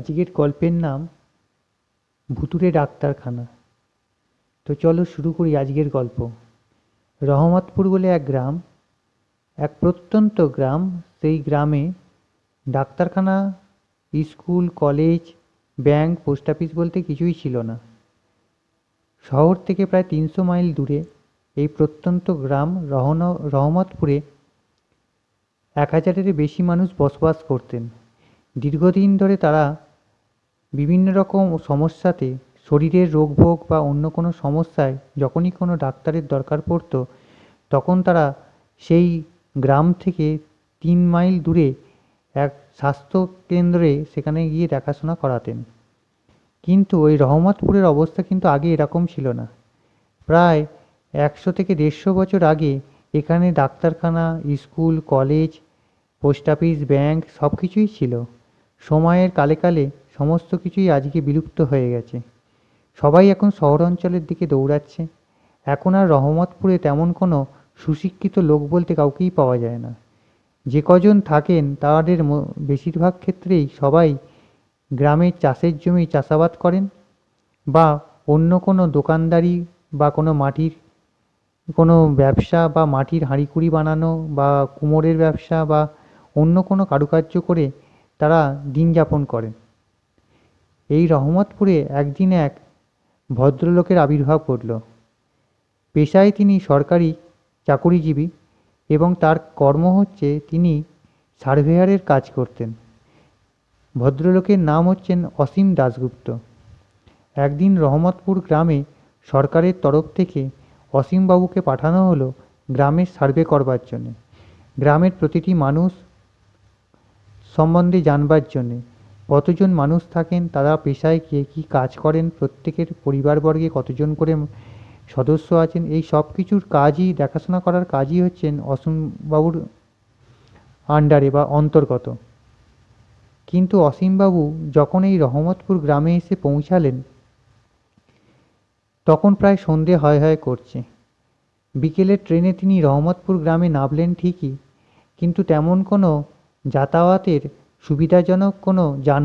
আজকের গল্পের নাম ভুতুড়ে ডাক্তারখানা। তো চলো শুরু করি আজকের গল্প। রহমতপুর বলে এক গ্রাম, এক প্রত্যন্ত গ্রাম, সেই গ্রামে ডাক্তারখানা, school, college, bank, post office বলতে কিছুই ছিল না। শহর থেকে প্রায় তিনশো মাইল দূরে এই প্রত্যন্ত গ্রাম রহন, রহমতপুরে এক হাজারের বেশি মানুষ বসবাস করতেন। দীর্ঘদিন ধরে তারা বিভিন্ন রকম সমস্যাতে শরীরের রোগভোগ বা অন্য কোনো সমস্যায় যখনই কোনো ডাক্তারের দরকার পড়তো, তখন তারা সেই গ্রাম থেকে তিন মাইল দূরে এক স্বাস্থ্য কেন্দ্রে সেখানে গিয়ে দেখাশোনা করাতেন। কিন্তু ওই রহমতপুরের অবস্থা কিন্তু আগে এরকম ছিল না। প্রায় একশো থেকে দেড়শো বছর আগে এখানে ডাক্তারখানা, school, college, post office, bank সব কিছুই ছিল। সময়ের কালে কালে সমস্ত কিছুই আজকে বিলুপ্ত হয়ে গেছে। সবাই এখন শহর অঞ্চলের দিকে দৌড়াচ্ছে। এখন আর রহমতপুরে তেমন কোনো সুশিক্ষিত লোক বলতে কাউকেই পাওয়া যায় না। যে কজন থাকেন তাদের বেশিরভাগ ক্ষেত্রেই সবাই গ্রামের চাষের জমি চাষাবাদ করেন বা অন্য কোনো দোকানদারি বা কোনো মাটির, কোনো ব্যবসা বা মাটির হাঁড়িকুড়ি বানানো বা কুমোরের ব্যবসা বা অন্য কোনো কারুকার্য করে তারা দিন যাপন করেন। এই রহমতপুরে একদিন এক ভদ্রলোকের আবির্ভাব ঘটল। পেশায় তিনি সরকারি চাকুরিজীবী এবং তার কর্ম হচ্ছে তিনি সার্ভেয়ারের কাজ করতেন। ভদ্রলোকের নাম হচ্ছেন অসীম দাশগুপ্ত। একদিন রহমতপুর গ্রামে সরকারের তরফ থেকে অসীমবাবুকে পাঠানো হলো গ্রামের সার্ভে করবার জন্যে। গ্রামের প্রতিটি মানুষ সম্বন্ধে জানবার জন্যে। কতজন মানুষ থাকেন, তারা পেশায় কে কী কাজ করেন, প্রত্যেকের পরিবারবর্গে কতজন করে সদস্য আছেন, এই সব কিছুর কাজই, দেখাশোনা করার কাজই হচ্ছেন অসীমবাবুর আন্ডারে বা অন্তর্গত। কিন্তু অসীমবাবু যখন এই রহমতপুর গ্রামে এসে পৌঁছালেন, তখন প্রায় সন্ধে হয় হয় করছে। বিকেলের ট্রেনে তিনি রহমতপুর গ্রামে নামলেন ঠিকই, কিন্তু তেমন কোনো যাতায়াতের সুবিধাজনক কোনো যান